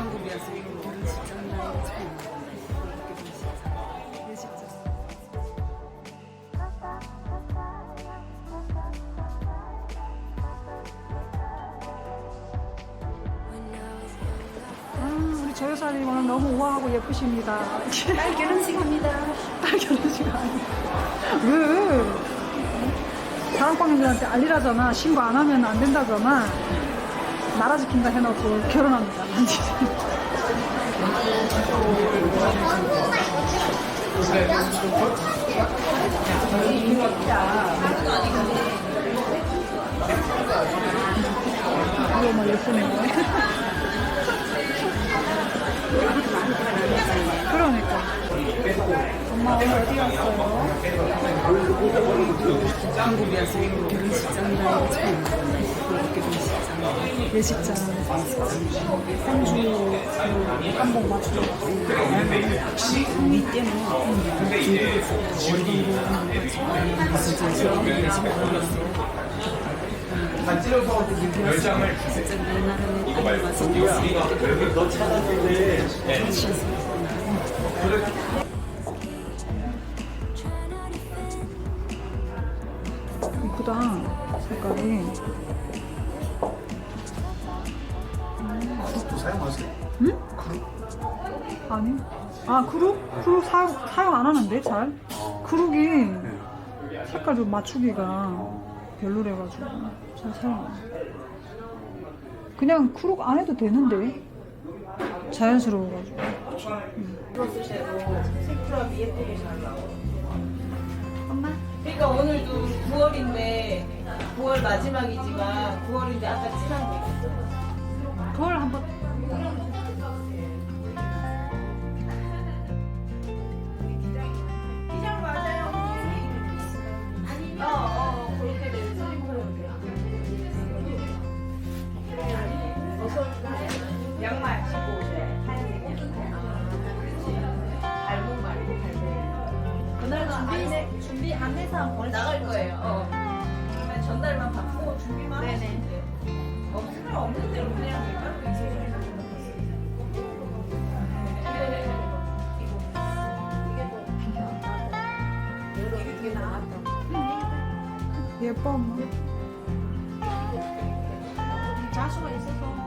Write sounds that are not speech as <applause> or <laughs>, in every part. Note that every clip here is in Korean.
나이가 예식장 아, 우리 조여사님 오늘 너무 우아하고 예쁘십니다. 딸 결혼식입니다 딸 결혼식 아니야. 왜? 다락방님들한테 알리라잖아. 신고 안 하면 안 된다잖아. 나라 지킨다 해놓고 결혼합니다. 이거 뭐 예쁘네. 그러니까. 엄마 오늘 어디 갔어요? 한국에 와서 결혼식장 처 예식장. 상주 맞추러 갔어요. 니 때문에 결혼식장 날 나라에 딸이 와서 너 찾았는데 이쁘다. 색깔이. 사용하세요? 아니. 아, 크룩? 크룩 사용, 사용 안 하는데, 잘? 크룩이 색깔 좀 맞추기가 별로래가지고 잘 사용 안 해. 그냥 크룩 안 해도 되는데. 자연스러워가지고. 그러니까 오늘도 9월인데 9월 마지막이지만 9월인데 아까 진한 거 있었어. 그걸 한번 양말 신고 오세요. 하얀색 양말. 발목 말고 발목. 그날 준비 준비 안내사항 보내 나갈 거예요. 어. 그러면 전달만 받고 준비만 하시면 돼요. 없으면 없는 대로 그냥 밀가루 있어요. 예뻐, 엄마. 자수가 있어서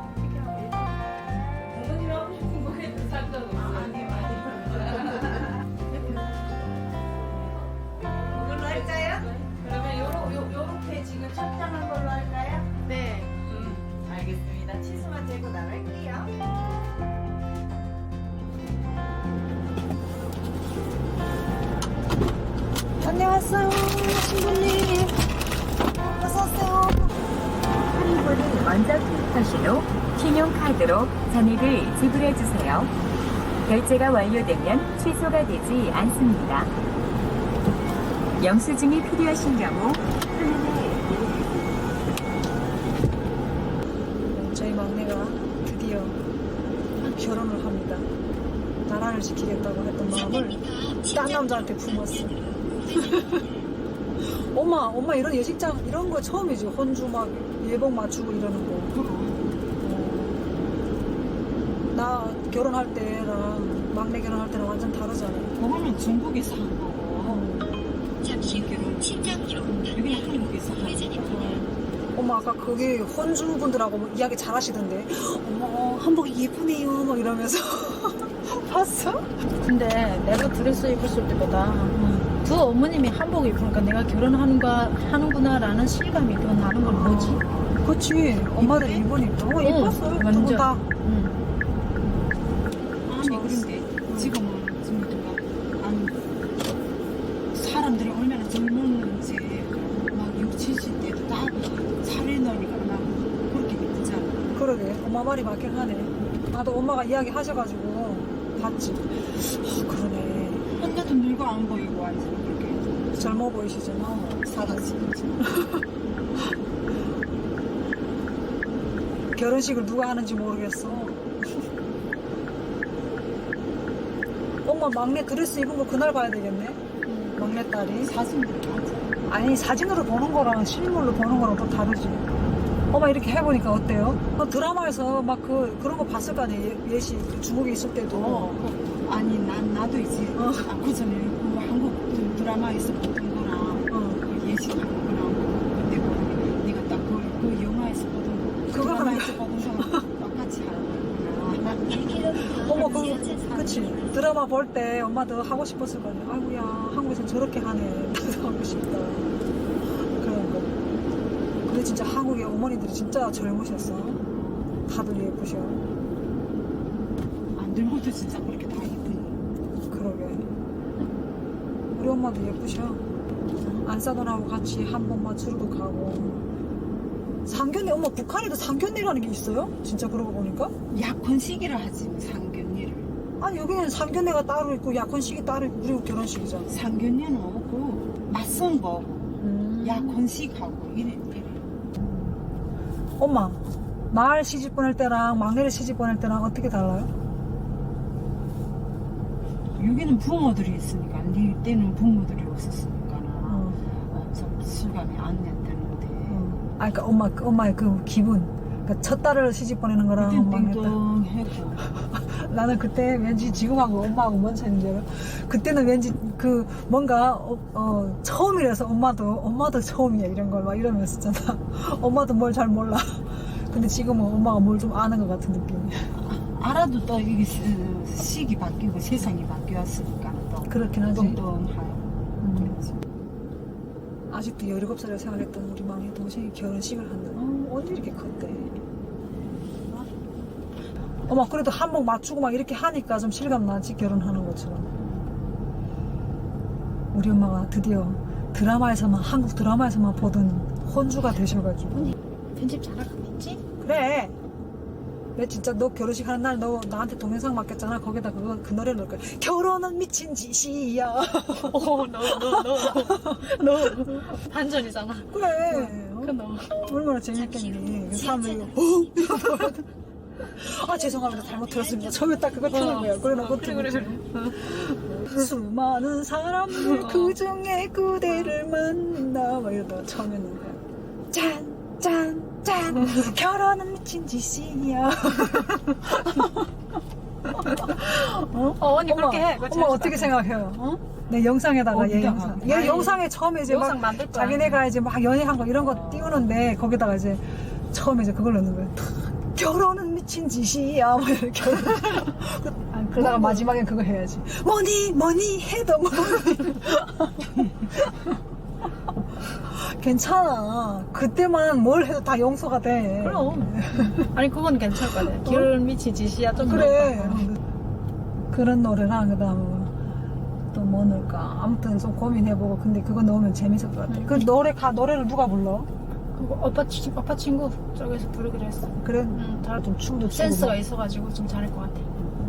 안녕하세요, 신부님. 어서오세요. 할인권을 먼저 후 신용카드로 잔액을 지불해 주세요. 결제가 완료되면 취소가 되지 않습니다. 영수증이 필요하신 경우 저희 막내가 드디어 결혼을 합니다. 나라를 지키겠다고 했던 마음을 딴 남자한테 품었어. <laughs> 엄마, 엄마 이런 예식장 이런 거 처음이지. 혼주 막 예복 맞추고 이러는 거. 어. 나 결혼할 때랑 막내 결혼할 때랑 완전 다르잖아. 그거는 중국에서 한 거고 잠시 결혼 신장요 여기 한국에서 한 거고 엄마 아까 거기 혼주 분들하고 뭐 이야기 잘 하시던데. 어머 한복이 예쁘네요. 막 이러면서 <laughs> 봤어? 근데 내가 드레스 입었을 때보다 두 어머님이 한복 입으니까 내가 결혼하는가 하는구나라는 실감이 더 나는 건 뭐지? 그치. 엄마들 입으니까. 어, 예뻤어요. 두분 다. 응. 아니 그런데 지금은 지금 아니 사람들이 얼마나 젊었는지 막 6, 70대도 다 살이 나니까 막 그렇게 예쁘잖아 그러게. 엄마 말이 맞긴 하네. 나도 엄마가 이야기 하셔가지고 봤지. 어, 그러네. 혼자도 늙어 안 보이고 완전 그렇게 젊어 보이시잖아. 살았지 <laughs> 결혼식을 누가 하는지 모르겠어. <laughs> 엄마 막내 드레스 입은 거 그날 봐야 되겠네. 막내 딸이. 사진도 많잖아 아니 사진으로 보는 거랑 실물로 보는 거랑 또 다르지. 엄마 이렇게 해보니까 어때요? 어, 드라마에서 막 그 그런 거 봤을 거 아니에요? 예- 예시 그 중국에 있을 때도 어, 아니 난 나도 이제 어. 아, 그 전에 그 한국 그 드라마에서 봤던 거랑 어. 그 예시하는 거랑 그때 보니 네가 딱그 그 영화에서 보던 그거 드라마에서 보던 거랑 똑같이 하는 거구나. 어머 그 그치 드라마 볼 때 엄마도 하고 싶었을 거 아니야 아이고야 한국에서 저렇게 하네 나도 하고 싶다 그런 거 근데 진짜 한국의 어머니들이 진짜 젊으셨어 다들 예쁘셔 안 들고도 진짜 그렇게. 그러게 우리 엄마도 예쁘셔 안사돈하고 같이 한 번만 주르도 가고 상견례 엄마 북한에도 상견례라는 게 있어요? 진짜 그러고 보니까 약혼식이라 하지 뭐 상견례를. 아니 여기는 상견례가 따로 있고 약혼식이 따로 있고 그리고 결혼식이잖아 상견례는 없고 맞선거 음. 약혼식하고 이래 이래. 엄마 날 시집 보낼 때랑 막내를 시집 보낼 때랑 어떻게 달라요? 여기는 부모들이 있으니까 네 때는 부모들이 없었으니까 어. 어, 좀 실감이 안 냈다는데. 어. 아 그러니까 엄마 그 엄마의 그 기분. 그러니까 첫 딸을 시집 보내는 거랑 띵동했고. <laughs> 나는 그때 왠지 지금하고 엄마하고 뭔 차이인지 알아? 그때는 왠지 그 뭔가 어, 어, 처음이라서 엄마도 엄마도 처음이야 이런 걸 막 이러면서잖아. <laughs> 엄마도 뭘 잘 몰라. 근데 지금은 엄마가 뭘 좀 아는 것 같은 느낌이야 알아도 또 이게 시- 시기 바뀌고 세상이 바뀌었으니까 또 그렇긴 하지 똥똥하고 음. 그렇지. 아직도 17살에 생활했던 우리 막내 동생이 결혼식을 한다. 어, 언제 이렇게 컸대? 어? 어머, 그래도 한복 맞추고 막 이렇게 하니까 좀 실감 나지, 결혼하는 것처럼. 우리 엄마가 드디어 드라마에서만, 한국 드라마에서만 보던 혼주가 되셔가지고. 편집 잘하겠지? 그래. 내 진짜 너 결혼식 하는 날 너 나한테 동영상 맡겼잖아. 거기다 그거, 그 노래를 넣을 거야. 결혼은 미친 짓이야. 어, 어너너너너 반전이잖아 그래. 어? 그 너. 얼마나 재밌겠니. 그 사람들이, 어? 아, 죄송합니다. 잘못 들었습니다. 처음에 딱 그거 트는 거야. 그래 놓고 그래 그래 그래 수많은 사람들 그 중에 그대를 만나. 막 이러다가 처음에는 짠, 짠, 짠. <laughs> 결혼은 미친 짓이야. 어? 어 언니 그렇게 해 그거 엄마 재밌다. 어떻게 생각해요? 어? 내 영상에다가 어, 얘 네가 영상. 하- 얘 아니, 영상에 처음에 이제 막 영상 만들 거야 자기네가 이제 막 연애한 거 이런 거 띄우는데 거기다가 이제 처음에 이제 그걸 넣는 거야. <laughs> 결혼은 미친 짓이야. 뭐 이렇게. <laughs> 아, 그러다가 마지막에 그거 해야지. 뭐니 뭐니 해도 뭐니. 괜찮아. 그때만 뭘 해도 다 용서가 돼. 그럼 아니 그건 괜찮을 것 같아 결혼 미친 짓이야 좀 그래. 그런 노래랑 그다음에 또뭐 넣을까. 아무튼 좀 고민해보고 근데 그거 넣으면 재밌을 것 같아. 그 노래 가 노래를 누가 불러? 그거 오빠, 치, 오빠 친구 저기서 부르기로 했어 그래. 응, 잘, 좀 춤도 추고. 센스가 막. 있어가지고 좀 잘할 것 같아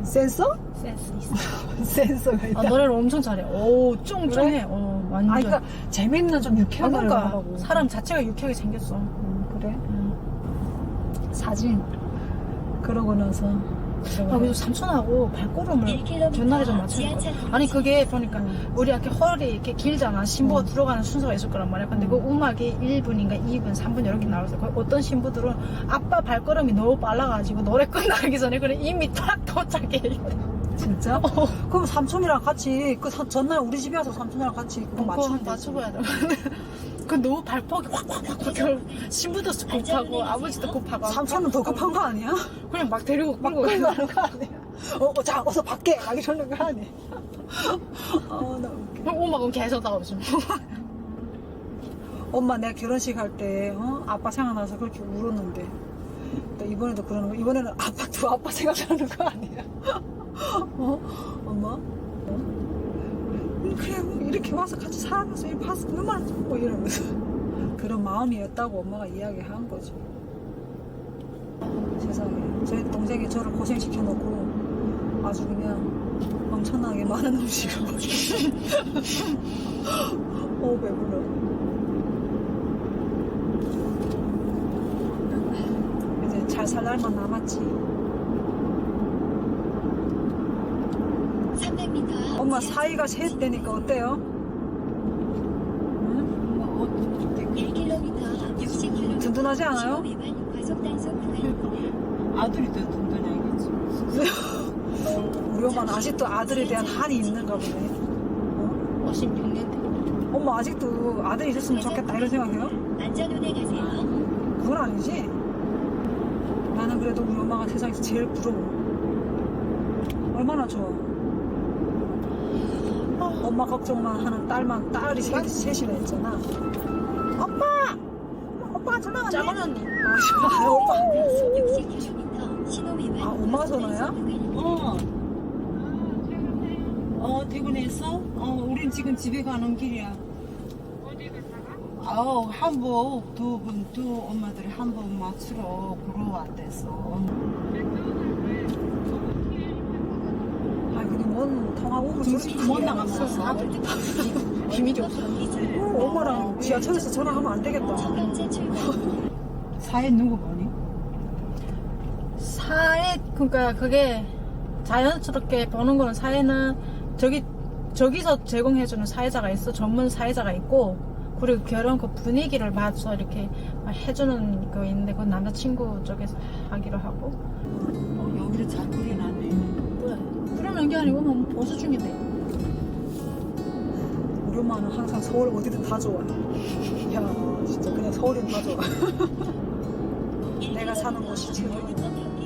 센서? 센스 있어 <laughs> 센서가 있다. 아, 노래를 엄청 잘해 오 쫑쫑해 어, 완전 아, 그러니까 재밌는 좀 아, 유쾌한 노래를 그러니까 하라고. 사람 자체가 유쾌하게 생겼어 음, 그래? 응. 사진. 그러고 나서. 아, 그래서 삼촌하고 발걸음을 전날에 좀것 같아. 아니, 그게 보니까 우리 이렇게 헐이 이렇게 길잖아. 신부가 어. 들어가는 순서가 있을 거란 말이야. 근데 그 음악이 1분인가 2분, 3분 이렇게 나와서 그 어떤 신부들은 아빠 발걸음이 너무 빨라가지고 노래 끝나기 전에 그래 이미 딱 도착해. 진짜? 어. 그럼 삼촌이랑 같이 그 사- 전날 우리 집에 와서 삼촌이랑 같이 그거 그거 맞추면 되지. 맞춰봐야 돼. <laughs> 그 너무 발폭이 확확확확 신부도 급하고 아버지도 급하고 삼촌은 더 급한 거 아니야? 그냥 막 데리고 막 끌고 가는 거 아니야? 어, 어, 자, 어서 밖에! 막 이러는 거 아니야? 어, 나 웃겨. 엄마가 계속 나오죠. 엄마 내가 결혼식 할 때, 어? 아빠 생각나서 그렇게 울었는데. 또 이번에도 그러는 거, 이번에는 아빠, 두 아빠 생각나는 거 아니야? 어? 엄마? 어? 그래, 이렇게 와서 같이 살아가서 이 봤어. 얼마나, 뭐 이러면서. 그런 마음이었다고 엄마가 이야기한 거지. 세상에. 제 동생이 저를 고생시켜놓고 아주 그냥 엄청나게 많은 음식을 먹였어. <laughs> 어, 배불러. 이제 잘 살 날만 남았지. 엄마 사이가 셋 되니까 어때요? 응? 뭐, 1km 60km. 든든하지 않아요? 아들이 더 든든하겠지. 우리 엄마는 아직도 아들에 대한 한이 있는가 보네. 56년 돼. 엄마 아직도 아들이 있었으면 좋겠다 이런 생각해요? 안전운에 가세요. 그건 아니지. 나는 그래도 우리 엄마가 세상에서 제일 부러워. 얼마나 좋아. 엄마 걱정만 하는 딸만 딸이 셋, 셋이나 있잖아. 오빠! 오빠가 전화 왔네. 작은 언니. 아, 오빠. 60km 신호 위반. 아, 엄마가 전화야? 어. 어, 퇴근했어? 어, 우린 지금 집에 가는 길이야. 어, 한복 두 분, 두 엄마들이 한복 맞추러 보러 왔댔어. 뭔 정신 못 나가면서. 비밀이 없어. 어, 엄마랑 지하철에서 전화하면 안 되겠다. 사회 누구 보니? 사회 그러니까 그게 자연스럽게 보는 거는 사회는 저기 저기서 제공해주는 사회자가 있어 전문 사회자가 있고 그리고 결혼 그 분위기를 봐서 이렇게 해주는 거 있는데 그건 남자친구 쪽에서 하기로 하고 어, 여기를 잘 그려놨네. 그러는 게 아니고 뭐 보수 중인데 우리 엄마는 항상 서울 어디든 다 좋아. 야, 진짜 그냥 서울이면 다 좋아. <laughs> 내가 사는 곳이 최고야.